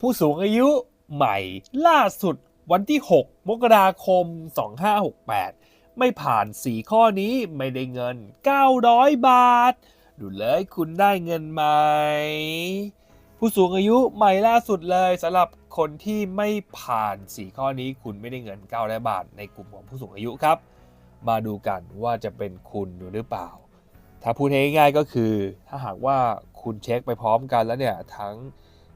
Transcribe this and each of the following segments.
ผู้สูงอายุใหม่ล่าสุดวันที่ 6 มกราคม 2568 ไม่ผ่าน 4 ข้อนี้ไม่ได้เงิน 900 บาท ดูเลยคุณได้เงินไหม ผู้สูงอายุใหม่ล่าสุดเลยสำหรับคนที่ไม่ผ่าน 4 ข้อนี้คุณไม่ได้เงิน 900 บาท ในกลุ่มของผู้สูงอายุครับ มาดูกันว่าจะเป็นคุณหรือเปล่า ถ้าพูดง่ายๆก็คือ ถ้าหากว่าคุณเช็คไปพร้อมกันแล้วเนี่ยทั้ง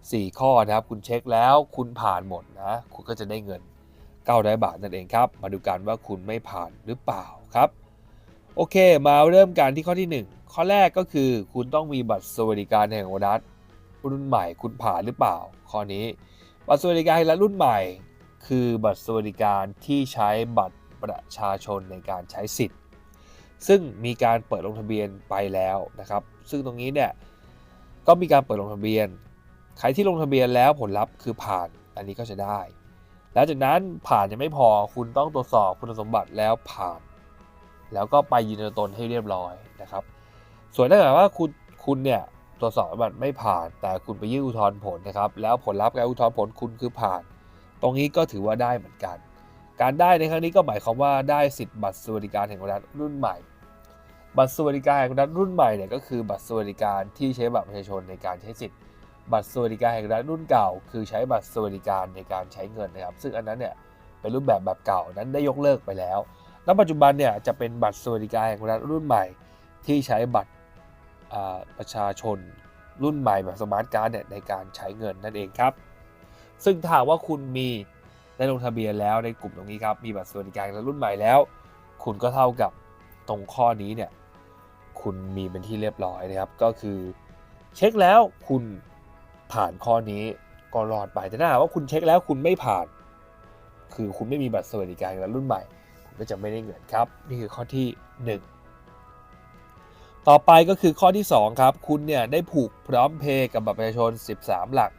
4 ข้อนะครับ คุณเช็คแล้วคุณผ่านหมดนะ คุณก็จะได้เงิน 900 บาทนั่นเองครับ มาดูกันว่าคุณไม่ผ่านหรือเปล่าครับ โอเค มาเริ่มกันที่ข้อที่ 1 ข้อแรกก็คือ คุณต้องมีบัตรสวัสดิการแห่งรัฐรุ่นใหม่คุณผ่านหรือเปล่า ข้อนี้ บัตรสวัสดิการแห่งรัฐรุ่นใหม่ คือบัตรสวัสดิการที่ใช้บัตรประชาชนในการใช้สิทธิ์ ซึ่งมีการเปิดลงทะเบียนไปแล้วนะครับ ซึ่งตรงนี้เนี่ยก็มีการเปิดลงทะเบียน ใครที่ลงทะเบียนแล้วผลลัพธ์คือผ่านอันนี้ก็จะได้ แล้วจากนั้นผ่านยังไม่พอคุณต้องตรวจสอบคุณสมบัติแล้วผ่าน แล้วก็ไปยืนยันตนให้เรียบร้อยนะครับ ส่วนถ้าเกิดว่าคุณคุณเนี่ยตรวจสอบสมบัติไม่ผ่าน แต่คุณไปยื่นอุทธรณ์ผลนะครับ แล้วผลลัพธ์การอุทธรณ์ผลคุณคือผ่าน ตรงนี้ก็ถือว่าได้เหมือนกัน การได้ในครั้งนี้ก็หมายความว่าได้สิทธิ์บัตรสวัสดิการแห่งรัฐรุ่นใหม่ บัตรสวัสดิการแห่งรัฐรุ่นใหม่เนี่ยก็คือบัตรสวัสดิการที่ใช้บัตรประชาชนในการใช้สิทธิ์ บัตรสวัสดิการแห่งรัฐรุ่นเก่า คือใช้บัตรสวัสดิการในการใช้เงินนะครับ ซึ่งอันนั้นเนี่ยเป็นรูปแบบแบบเก่านั้นได้ยกเลิกไปแล้วณปัจจุบันเนี่ยจะเป็นบัตรสวัสดิการแห่งรัฐรุ่นใหม่ ที่ใช้บัตรประชาชนรุ่นใหม่แบบสมาร์ทการ์ดเนี่ยในการใช้เงินนั่นเองครับ ซึ่งถ้าว่าคุณมีได้ลงทะเบียนแล้วในกลุ่มตรงนี้ครับ มีบัตรสวัสดิการแห่งรัฐรุ่นใหม่แล้ว คุณก็เท่ากับตรงข้อนี้เนี่ย คุณมีเป็นที่เรียบร้อยนะครับ ก็คือ เช็คแล้วคุณ ผ่านข้อนี้ก็รอดไปแต่ถ้าหากว่าคุณเช็คแล้วคุณไม่ผ่าน คือคุณไม่มีบัตรสวัสดิการแห่งรัฐรุ่นใหม่ คุณก็จะไม่ได้เงินครับ นี่คือข้อที่ 1 ต่อไปก็คือข้อที่ 2 ครับ คุณเนี่ยได้ผูกพร้อมเพย์กับบัตรประชาชน 13 หลัก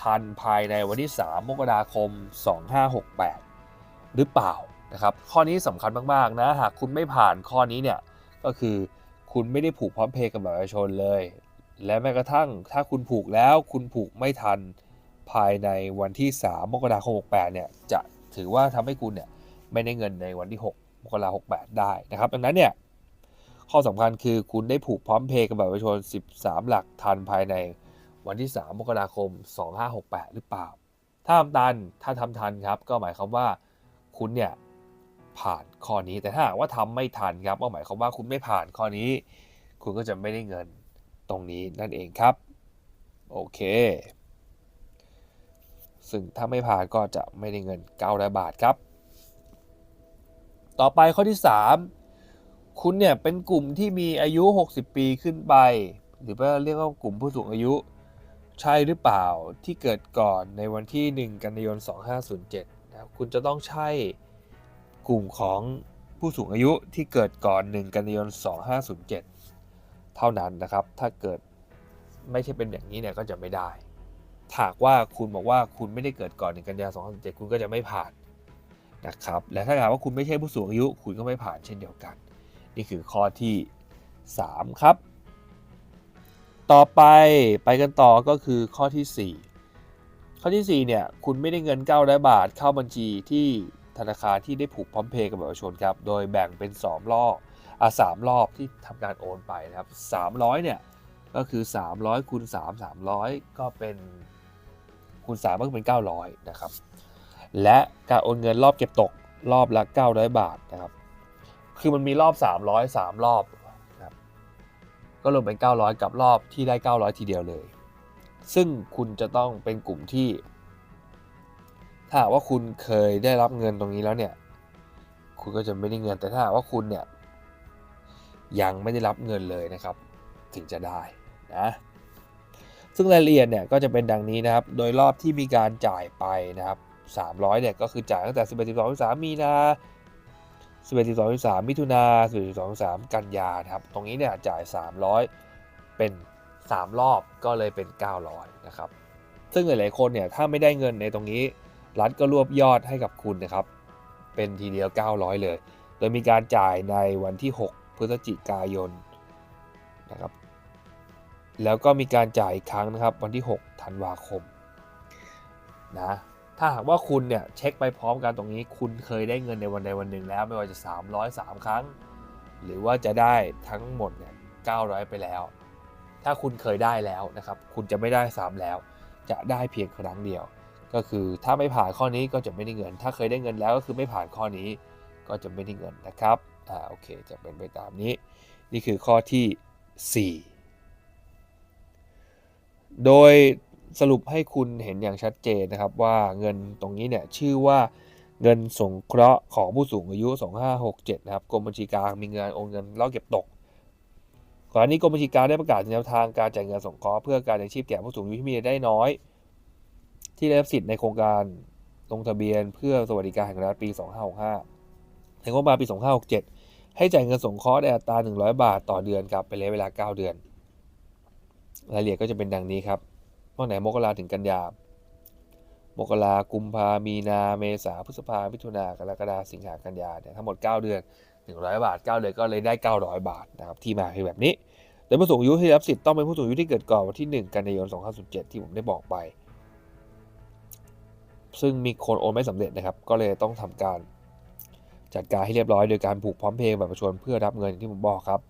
ทันภายในวันที่ 3 มกราคม 2568 หรือเปล่านะครับข้อนี้สำคัญมากๆนะหากคุณไม่ผ่านข้อนี้เนี่ยก็คือคุณไม่ได้ผูกพร้อมเพย์กับบัตรประชาชนเลย และแม้กระทั่งถ้าคุณผูกแล้วคุณผูกไม่ทันภายในวันที่ 3 มกราคม 68 เนี่ย จะถือว่าทำให้คุณเนี่ยไม่ได้เงินในวันที่ 6 มกราคม 68 ได้นะครับ ดังนั้นเนี่ย ข้อสำคัญคือคุณได้ผูกพร้อมเพย์กับบัตรประชาชน 13 หลักทันภายในวันที่ 3 มกราคม 2568 หรือเปล่า ถ้าทำทัน ถ้าทำทันครับ ก็หมายความว่าคุณเนี่ยผ่านข้อนี้ แต่ถ้าหากว่าทำไม่ทันครับ ก็หมายความว่าคุณไม่ผ่านข้อนี้ คุณก็จะไม่ได้เงิน ตรงนี้นั่นเองครับ โอเค ซึ่งถ้าไม่ผ่านก็จะไม่ได้เงิน 900 บาทครับ ต่อไปข้อที่ 3 คุณเนี่ยเป็นกลุ่มที่มีอายุ 60 ปีขึ้นไป หรือว่าเรียกว่ากลุ่มผู้สูงอายุใช่หรือเปล่าที่เกิดก่อนในวันที่ 1 กันยายน 2507นะครับคุณจะต้องใช่กลุ่มของผู้สูงอายุที่เกิดก่อน 1 กันยายน 2507 เท่านั้นนะครับ ถ้าเกิดไม่ใช่เป็นอย่างนี้เนี่ยก็จะไม่ได้หากว่าคุณบอกว่าคุณไม่ได้เกิดก่อน1กันยายน2507คุณก็จะไม่ผ่านนะครับ และถ้าหากว่าคุณไม่ใช่ผู้สูงอายุ คุณก็ไม่ผ่านเช่นเดียวกัน นี่คือข้อที่ 3 ครับ ต่อไปไปกันต่อก็คือข้อที่ 4 ข้อที่ 4 เนี่ย คุณไม่ได้เงิน900บาทเข้าบัญชีที่ธนาคารที่ได้ผูกพร้อมเพย์กับประชาชนครับ โดยแบ่งเป็น 2 รอบ อะ3รอบที่ทำการโอนไปนะครับ300เนี่ยก็คือ 300คูณ3 300 ก็เป็นคูณ3ก็เป็น 900 นะครับ และการโอนเงินรอบเก็บตกรอบละ 900 บาทนะครับ คือมันมีรอบ 300 3 รอบนะครับก็รวมเป็น 900 กับรอบที่ได้ 900 ทีเดียวเลย ซึ่งคุณจะต้องเป็นกลุ่มที่ ถ้าว่าคุณเคยได้รับเงินตรงนี้แล้วเนี่ย คุณก็จะไม่ได้เงินแต่ถ้าว่าคุณเนี่ย ยังไม่ได้รับเงินเลยนะครับ ถึงจะได้นะซึ่งรายละเอียดเนี่ยก็จะเป็นดังนี้นะครับ โดยรอบที่มีการจ่ายไปนะครับ 300เนี่ยก็คือจ่ายตั้งแต่ 11 12 13 มีนา 11 12 13 มิถุนา11 12 13 กันยานะครับ ตรงนี้เนี่ยจ่าย 300 เป็น 3 รอบก็เลยเป็น 900 นะครับ ซึ่งหลายๆคนเนี่ยถ้าไม่ได้เงินในตรงนี้รัฐก็รวบยอดให้กับคุณนะครับ เป็นทีเดียว 900 เลย โดยมีการจ่ายในวันที่ 6 ฤศจิกายนนะครับแล้วก็มีการจ่ายอีกครั้งนะครับวันที่ 6 ธันวาคมนะถ้าหากว่าคุณเนี่ยเช็คไปพร้อมกันตรงนี้ คุณเคยได้เงินในวันใดวันหนึ่งแล้วไม่ว่าจะ 303 ครั้ง หรือว่าจะได้ทั้งหมดเนี่ย900 ไปแล้ว ถ้าคุณเคยได้แล้วนะครับ คุณจะไม่ได้ 3 แล้ว จะได้เพียงครั้งเดียว ก็คือถ้าไม่ผ่านข้อนี้ก็จะไม่ได้เงิน ถ้าเคยได้เงินแล้วก็คือไม่ผ่านข้อนี้ก็จะไม่ได้เงินนะครับ อ่าโอเคจะเป็นไปตามนี้ นี่คือข้อที่ 4 โดยสรุปให้คุณเห็นอย่างชัดเจนนะครับว่าเงินตรงนี้เนี่ยชื่อว่าเงินสงเคราะห์ของผู้สูงอายุ 2567 นะครับกรมบัญชีกลางมีเงินโอนเงินเล่าเก็บตกก่อนหน้านี้กรมบัญชีกลางได้ประกาศแนวทางการจ่ายเงินสงเคราะห์เพื่อการเลี้ยงชีพแก่ผู้สูงอายุที่มีรายได้น้อย ที่ได้รับสิทธิ์ในโครงการลงทะเบียนเพื่อสวัสดิการแห่งรัฐปี 2565 ในงบประมาณปี 2567 ให้จ่ายเงินสงเคราะห์ในอัตรา 100 บาทต่อเดือนครับเป็นระยะเวลา 9 เดือน รายละเอียดก็จะเป็นดังนี้ครับตั้งแต่มกราถึงกันยามกรากุมภามีนา เมษาพฤษภามิถุนากรกฎาสิงหากันยาเนี่ยทั้งหมด 9 เดือน 100 บาท 9 เดือนก็เลยได้ 900 บาทนะครับที่มาคือแบบนี้โดยผู้สูงอายุที่รับสิทธิ์ต้องเป็นผู้สูงอายุที่เกิดก่อนวันที่ 1 กันยายน 2507 ที่ผมได้บอกไป ซึ่งมีคนโอนไม่สำเร็จนะครับ ก็เลยต้องทำการ จัดการให้เรียบร้อยโดยการผูกพร้อมเพย์แบบประชาชนเพื่อรับเงินอย่างที่ผมบอกครับ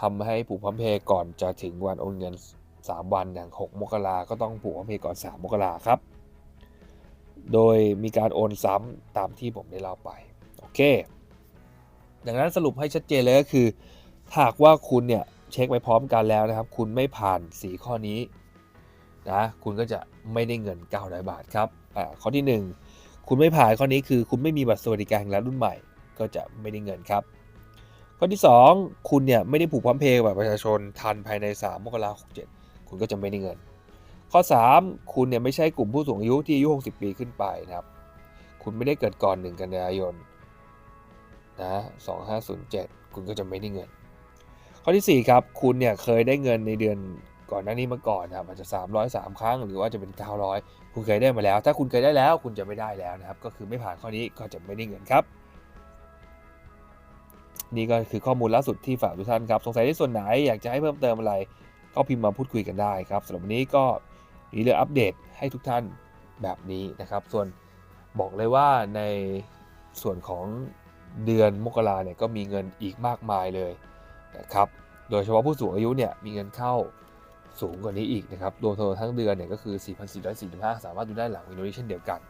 ทำให้ผูกพร้อมเพย์ก่อนจะถึงวันโอนเงิน 3 วันอย่าง 6 มกราก็ต้องผูกพร้อมเพย์ก่อน 3 มกราครับ โดยมีการโอนซ้ำตามที่ผมได้เล่าไป โอเค ดังนั้นสรุปให้ชัดเจนเลยก็คือหากว่าคุณเนี่ยเช็คไปพร้อมกันแล้วนะครับ คุณไม่ผ่าน 4 ข้อนี้นะ คุณก็จะไม่ได้เงิน 900 บาทครับอ่าข้อที่ 1 คุณไม่ผ่านข้อนี้คือคุณไม่มีบัตรสวัสดิการแห่งรัฐรุ่นใหม่ ก็จะไม่ได้เงินครับ ข้อที่ 2 คุณเนี่ยไม่ได้ผูกพร้อมเพย์กับประชาชนทันภายใน 3 มกราคม67 คุณก็จะไม่ได้เงิน ข้อ 3 คุณเนี่ยไม่ใช่กลุ่มผู้สูงอายุที่อายุ 60 ปีขึ้นไปนะครับ คุณไม่ได้เกิดก่อน 1 กันยายนนะ2507 คุณก็จะไม่ได้เงิน ข้อที่ 4 ครับ คุณเนี่ยเคยได้เงินในเดือนก่อนหน้านี้มาก่อนนะครับอาจจะ 303 ครั้ง หรือว่าจะเป็น 900 คุณเคยได้มาแล้ว ถ้าคุณเคยได้แล้วคุณจะไม่ได้แล้วนะครับ ก็คือไม่ผ่านข้อนี้ก็จะไม่ได้เงินครับนี่ก็คือข้อมูลล่าสุดที่ฝากทุกท่านครับ สงสัยในส่วนไหนอยากจะให้เพิ่มเติมอะไร ก็พิมพ์มาพูดคุยกันได้ครับสำหรับวันนี้ก็มีเรื่องอัปเดตให้ทุกท่านแบบนี้นะครับ ส่วนบอกเลยว่าในส่วนของเดือนมกราเนี่ยก็มีเงินอีกมากมายเลยนะครับ โดยเฉพาะผู้สูงอายุเนี่ยมีเงินเข้า สูงกว่านี้อีกนะครับรวมทั้งเดือนเนี่ยก็คือ 4,445 สามารถดูได้หลังวิดีโอนี้เช่นเดียวกัน